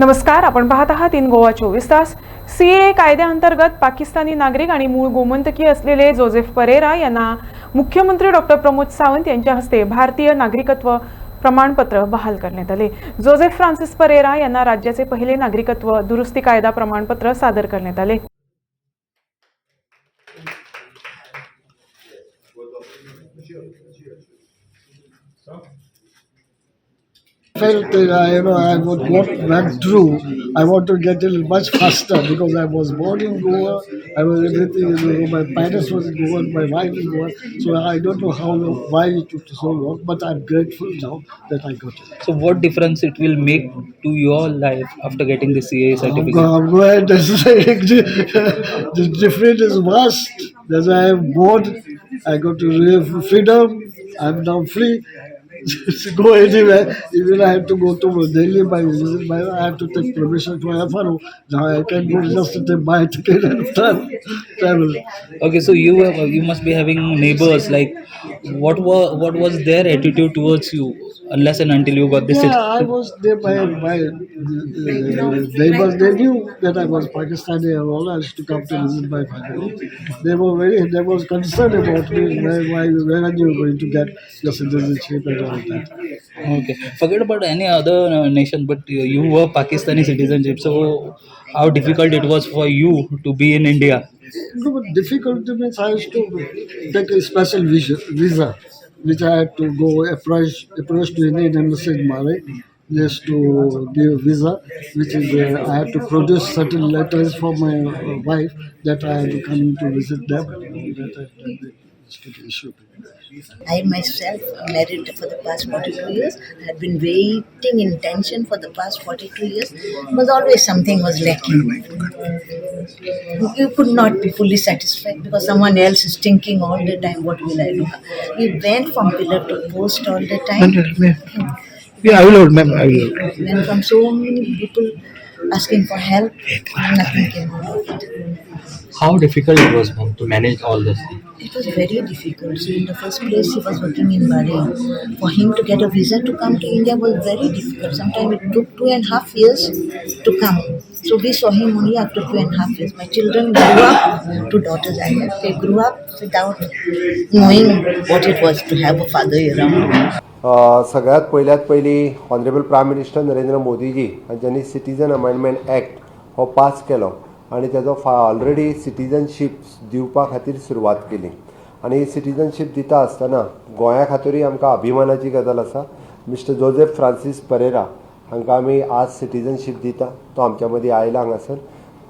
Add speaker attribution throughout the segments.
Speaker 1: नमस्कार आपण पाहत आहात इन गोवा चोवीस तास. सीए कायद्याअंतर्गत पाकिस्तानी नागरिक आणि मूळ गोमंतकी असलेले जोसेफ परेरा यांना मुख्यमंत्री डॉक्टर प्रमोद सावंत यांच्या हस्ते भारतीय नागरिकत्व प्रमाणपत्र बहाल करण्यात आले. जोसेफ फ्रान्सिस परेरा यांना राज्याचे पहिले नागरिकत्व दुरुस्ती कायदा प्रमाणपत्र सादर करण्यात आले.
Speaker 2: Felt that uh, you know I would what went through. I want to get it much faster because I was born in Goa. I was everything. in Goa. my parents was in Goa, my wife is Goa. So I don't know how long, why it took so long, but I'm grateful now that I got it.
Speaker 3: So what difference it will make to your life after getting the CA certificate?
Speaker 2: I'm say the difference is vast. That I am born, I got to live freedom. I'm now free. To go anywhere. Even I have to go to Delhi by visit my I have to take permission to. from FRO. Now I can go just to take my ticket and travel. travel.
Speaker 3: Okay, so you have, you must be having neighbors. Like, what were what was their attitude towards you, unless and until you got this?
Speaker 2: Yeah, I was there by my uh, neighbors. They knew that I was Pakistani and all. I used to come to visit my family. They were very, they was concerned about me. Why, why, when are you going to get your citizenship and all?
Speaker 3: Okay, forget about any other uh, nation, but you, were Pakistani citizenship. So, how difficult it was for you to be in India?
Speaker 2: No, difficulty means I used to take a special visa, which I had to go approach, approach to Indian embassy just to give visa, which is uh, I have to produce certain letters for my wife that I to come to visit them. I, that is to be issued.
Speaker 4: I myself married for the past 42 years. I had been waiting in tension for the past 42 years. Was always something was lacking. You could not be fully satisfied because someone else is thinking all the time, what will I do? We went from pillar to post all the time.
Speaker 5: Yeah, I will hold. I will hold.
Speaker 4: Went from so many people asking for help. Nothing came out of it.
Speaker 6: How difficult it was, ma'am, to manage all this?
Speaker 4: It was very difficult. So in the first place, he was working in Bahrain. For him to get a visa to come to India was very difficult. Sometimes it took two and a half years to come. So we saw him only after two and a half years. My children grew up, two daughters I have. They grew up without knowing what it was to have a father around.
Speaker 7: सगळ्यात पहिल्यात पहिली honourable prime minister Narendra Modiji हांच्यांनी citizen amendment act हो pass केलो आनी तेजो फा already citizenship दिवपा खातीर सुरवात केली. आनी सिटीजनशीप दिता आसतना गोंया खातीरूय आमकां अभिमानाची गजाल आसा. मिस्टर जोझेफ फ्रांसीस परेरा हांकां आमी आज सिटीजनशीप दिता. तो आमच्या मदीं आयला हांगासर.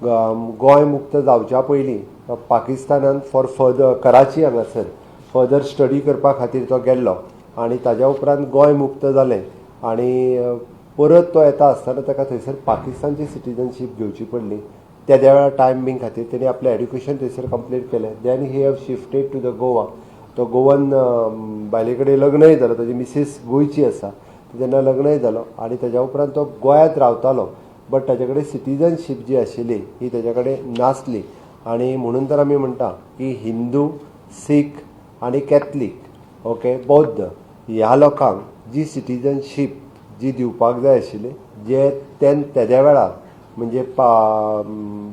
Speaker 7: गोंय मुक्त जावच्या पयलीं पाकिस्तानान फॉर फर्दर कराची हांगासर फर्दर स्टडी करपा खातीर तो गेल्लो. आनी ताज्या उपरांत गोंय मुक्त जालें. आनी परत तो येता आसतना ताका थंयसर पाकिस्तानची सिटीजनशीप घेवची पडली. त्या वेळा टायमींग खातीर तेणी आपलें एड्युकेशन थंयसर कंप्लीट केलें. Then he have shifted to the Goa तो गोवन बायले कडेन लग्नय जालो ताजी मिसीस गोंयची आसा. तेन्ना लग्नय जालो आनी ताज्या उपरांत तो गोंयांत रावतालो. बट ताचे कडेन सिटिजनशीप जी आशिल्ली ही ताजे कडेन नासली. आनी म्हणून तर आमी म्हणटा की हिंदू सीख आनी कॅथलीक ओके बौद्ध ह्या लोकांक जी सिटिजनशीप जी दिवपाक जाय आशिल्ली जे तेन तेद्या वेळार म्हणजे पा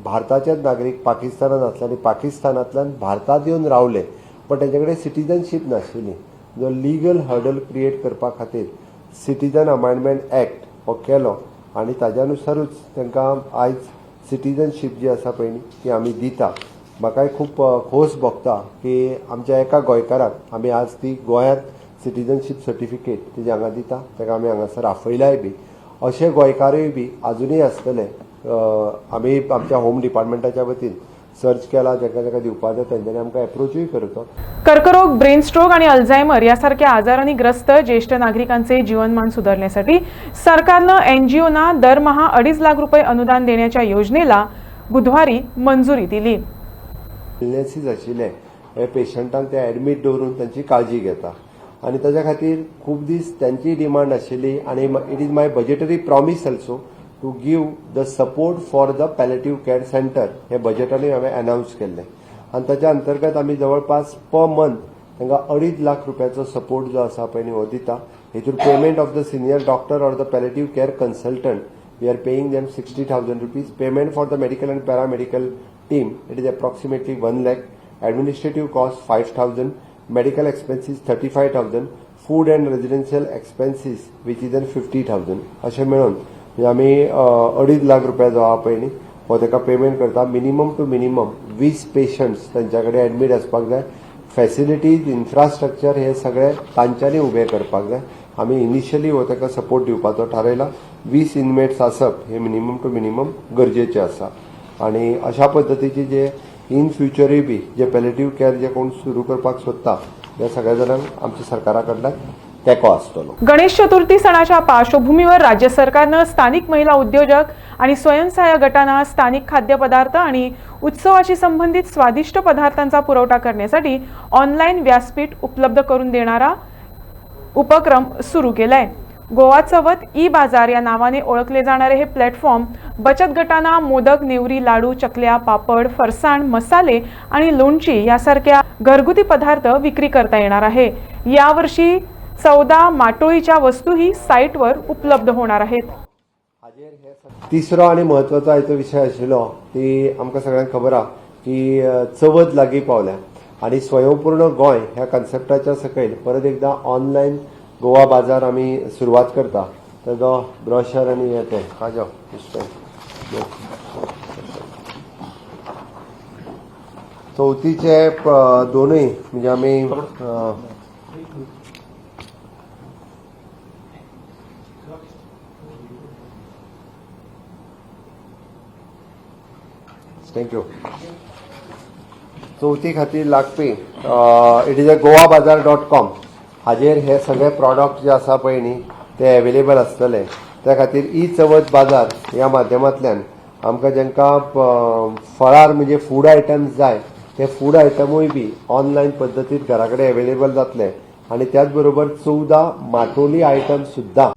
Speaker 7: भारताचेच नागरीक पाकिस्तानांत आसले आनी पाकिस्तानांतल्यान भारतांत येवन रावले पण तेंचे कडेन सिटिजनशीप नाशिल्ली. जो लिगल हर्डल क्रिएट करपा खातीर सिटीजन अमेंडमेंट एक्ट हो केलो आनी ताज्या नुसारूच तांकां आयज सिटीजनशीप जी आसा पळय न्ही ती आमी दिता म्हाकाय खूब खोस भोगता की आमच्या एका गोंयकाराक आमी आज ती गोंयांत सिटीजनशीप सर्टिफिकेट तिजे हांगा दिता ताका आमी हांगासर आफयलाय बी. अशे गोंयकारूय बी आजुनूय आसतले आमी आमच्या होम डिपार्टमेंटाच्या वतीन सर्च केला जाका जेका दिवपा जाय तेंच्यांनी आमकां एप्रोचूय करतो.
Speaker 1: कर्करोग ब्रेन स्ट्रोक आणि अल्झायमर यासारख्या आजारांनी ग्रस्त ज्येष्ठ नागरिकांचे जीवनमान सुधारण्यासाठी सरकारनं एनजीओना दरमहा अडीच लाख रुपये अनुदान देण्याच्या योजनेला बुधवारी मंजुरी दिली.
Speaker 7: इलनेसीस आशिल्ले हे पेशंटांक ते एडमीट दवरून तांची काळजी घेता. आनी ताज्या खातीर खूब दीस त्यांची डिमांड आशिल्ली आनी it is my budgetary promise also to give the support for the palliative care centre हे बजेटांनी हांवें अनाऊन्स केल्लें आनी ताच्या अंतर्गत आमी जवळपास पर मंथ तांकां अडीच लाख रुपयाचो सपोर्ट जो आसा पळय न्ही हो दिता. हेतूर payment of the senior doctor or the palliative care consultant we are paying them sixty thousand rupees payment for the medical and paramedical team, it is approximately 1 lakh. Administrative cost 5,000. Medical expenses 35,000. And and residential which is is then 50,000. अशें मेळून म्हणजे आमी अडीच लाख रुपया जो आहा पळय न्ही हो ताका पेमेंट करता मिनिमम टू मिनिमम वीस पेशंट्स तांच्या कडेन एडमीट आसपाक जाय फॅसिलिटीज इन्फ्रास्ट्रक्चर हे सगळे तांच्यांनी उबें करपाक जाय आमी इनिशियली हो ताका सपोर्ट दिवपाचो थारायला वीस इनमेट्स आसप हे मिनिमम टू मिनिमम गरजेचे आसा आणि अशा पद्धतीचे जे in फ्युचरूय B J palliative care जे कोण सुरू करपाक सोदता त्या सगळ्या जाणांक आमच्या सरकारा कडल्यान तेको आसतलो.
Speaker 1: गणेश चतुर्थी सणाच्या पार्श्वभूमीवर राज्य सरकारनं स्थानिक महिला उद्योजक आणि स्वयंसहाय्य गटांना स्थानिक खाद्यपदार्थ आणि उत्सवाशी संबंधित स्वादिष्ट पदार्थांचा पुरवठा करण्यासाठी ऑनलाईन व्यासपीठ उपलब्ध करून देणारा उपक्रम सुरू केलाय. गोवा चवत ई बाजार या नावाने ओळखले जाणारे हे प्लॅटफॉर्म बचत गटांना मोदक नेवरी लाडू चकल्या पापड फरसाण मसाले आणि लोणची यासारख्या घरगुती पदार्थ विक्री करता येणार आहे. यावर्षी चौदा माटोळीच्या वस्तूही साईटवर उपलब्ध होणार आहेत.
Speaker 7: तिसरो आणि महत्त्वाचा आयचो विशय आशिल्लो ती आमकां सगळ्यांक खबर आहा की चवथ लागीं पावल्या. आणि स्वयंपूर्ण गोंय ह्या कन्सेप्टाच्या सकयल परत एकदा ऑनलायन गोवा बाजार आमी सुरवात करता. तर ब्रॉशर आनी हे ते हाजो चवथीचे चौथीचे दोनूय म्हणजे आमी अ, थँक्यू चवथी खातीर लागपी इट इज अ गोवा बाजार डॉट कॉम हाजेर हे सगळे प्रॉडक्ट जे आसा पळय न्ही ते अवेलेबल आसतले त्या खातीर ई चवथ बाजार ह्या माध्यमांतल्यान आमकां जेंकां फळार म्हणजे फूड आयटम्स जाय ते फूड आयटमूय बी ऑनलायन पद्दतीन घरा कडेन अवेलेबल जातले. आनी त्याच बरोबर चवदा माटोली आयटम सुद्दां